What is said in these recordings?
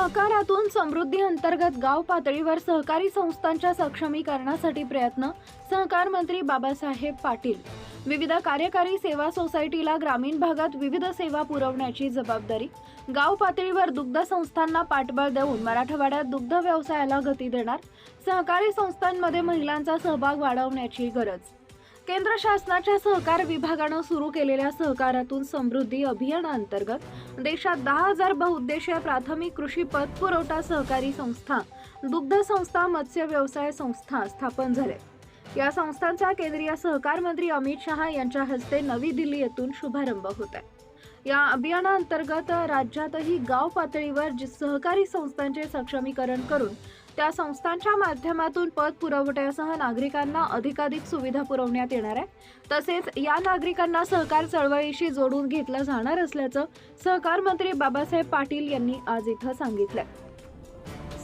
सहकारातून समृद्धी अंतर्गत गाव पातळीवर सहकारी संस्थांच्या सक्षमीकरणासाठी प्रयत्न सहकार मंत्री बाबासाहेब पाटील. विविध कार्यकारी सेवा सोसायटीला ग्रामीण भागात विविध सेवा पुरवण्याची जबाबदारी गाव पातळीवर दुग्ध संस्थांना पाठबळ देऊन मराठवाड्यात दुग्ध व्यवसायाला गती देणार सहकारी संस्थांमध्ये महिलांचा सहभाग वाढवण्याची गरज. केंद्र शासनाच्या सहकार विभागानं सुरू केलेल्या सहकारातून समृद्धी अभियानाअंतर्गत देशात दहा हजार बहुउद्देशीय प्राथमिक कृषी पतपुरवठा सहकारी संस्था दुग्ध संस्था मत्स्य व्यवसाय संस्था स्थापन झाल्या या संस्थांचा केंद्रीय सहकार मंत्री अमित शहा यांच्या हस्ते नवी दिल्ली येथून शुभारंभ होत आहे. या अभियानाअंतर्गत राज्यातही गाव पातळीवर जी सहकारी संस्थांचे सक्षमीकरण करून त्या संस्थांच्या माध्यमातून पद पुरवठ्यासह नागरिकांना अधिकाधिक सुविधा पुरवण्यात येणार आहे. तसेच या नागरिकांना सहकार चळवळीशी जोडून घेतलं जाणार असल्याचं सहकार मंत्री बाबासाहेब पाटील यांनी आज इथं सांगितलं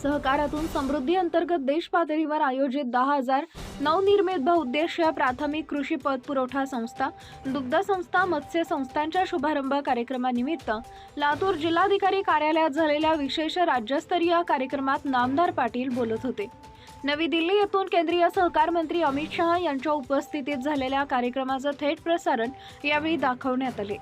सहकारातून समृद्धी अंतर्गत देश पातळीवर आयोजित दहा हजार नवनिर्मित बहुउद्देशीय प्राथमिक कृषी पतपुरवठा संस्था दुग्ध संस्था मत्स्य संस्थांच्या शुभारंभ कार्यक्रमानिमित्त लातूर जिल्हाधिकारी कार्यालयात झालेल्या विशेष राज्यस्तरीय कार्यक्रमात नामदार पाटील बोलत होते. नवी दिल्ली येथून केंद्रीय सहकार मंत्री अमित शहा यांच्या उपस्थितीत झालेल्या कार्यक्रमाचं थेट प्रसारण यावेळी दाखवण्यात आले.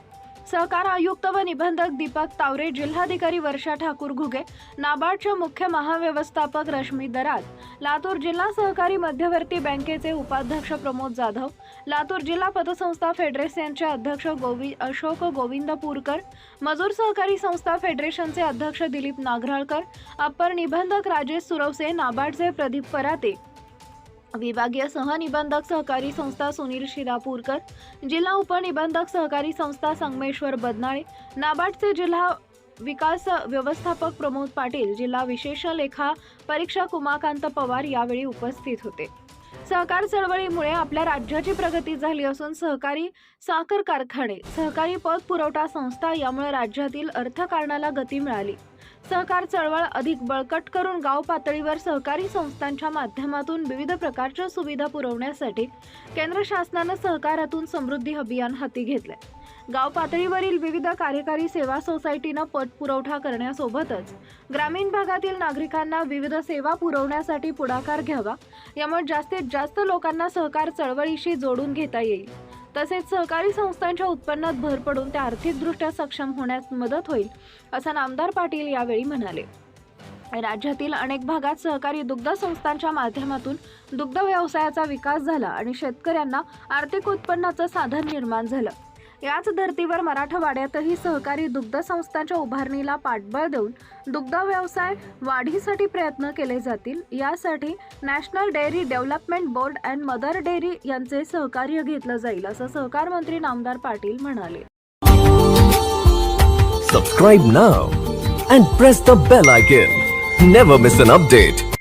सहकार आयुक्त व निबंधक दीपक तावरे जिल्हाधिकारी वर्षा ठाकूर घुगे नाबार्डच्या मुख्य महाव्यवस्थापक रश्मी दरात लातूर जिल्हा सहकारी मध्यवर्ती बँकेचे उपाध्यक्ष प्रमोद जाधव लातूर जिल्हा पतसंस्था फेडरेशनचे अध्यक्ष गोवि अशोक गोविंद पूरकर मजूर सहकारी संस्था फेडरेशनचे अध्यक्ष दिलीप नागराळकर अप्पर निबंधक राजेश सुरवसे नाबार्डचे प्रदीप पराते विभागीय सहनिबंधक सहकारी संस्था सुनील शिरापूरकर जिल्हा उपनिबंधक सहकारी संस्था संगमेश्वर बदनाळे नाबार्डचे जिल्हा विकास व्यवस्थापक प्रमोद पाटील जिल्हा विशेष लेखा परीक्षक उमाकांत पवार यावेळी उपस्थित होते. सहकार चळवळीमुळे आपल्या राज्याची प्रगती झाली असून सहकारी साखर कारखाने सहकारी पत पुरवठा संस्था यामुळे राज्यातील अर्थकारणाला गती मिळाली. सहकार चळवळ अधिक बळकट करून गाव पातळीवर सहकारी संस्थांच्या माध्यमातून विविध प्रकारच्या सुविधा पुरवण्यासाठी केंद्र शासनानं सहकारातून समृद्धी अभियान हाती घेतलंय. गाव पातळीवरील विविध कार्यकारी सेवा सोसायटीनं पत पुरवठा करण्यासोबतच ग्रामीण भागातील नागरिकांना विविध सेवा पुरवण्यासाठी पुढाकार घ्यावा. यामुळे जास्तीत जास्त लोकांना सहकार चळवळीशी जोडून घेता येईल. तसेच सहकारी संस्थांच्या उत्पन्नात भर पडून त्या आर्थिकदृष्ट्या सक्षम होण्यास मदत होईल असं नामदार पाटील यावेळी म्हणाले. राज्यातील अनेक भागात सहकारी दुग्ध संस्थांच्या माध्यमातून दुग्ध व्यवसायाचा विकास झाला आणि शेतकऱ्यांना आर्थिक उत्पन्नाचं साधन निर्माण झालं. याच धर्तीवर मराठवाड्यातही सहकारी दुग्ध संस्थांच्या उभारणीला पाठबळ देऊन दुग्ध व्यवसाय वाढीसाठी प्रयत्न केले जातील. यासाठी national dairy development board and mother dairy यांचे सहकार्य घेतलं जाईल असं सहकार मंत्री नामदार पाटील म्हणाले. Subscribe now and press the bell icon never miss an update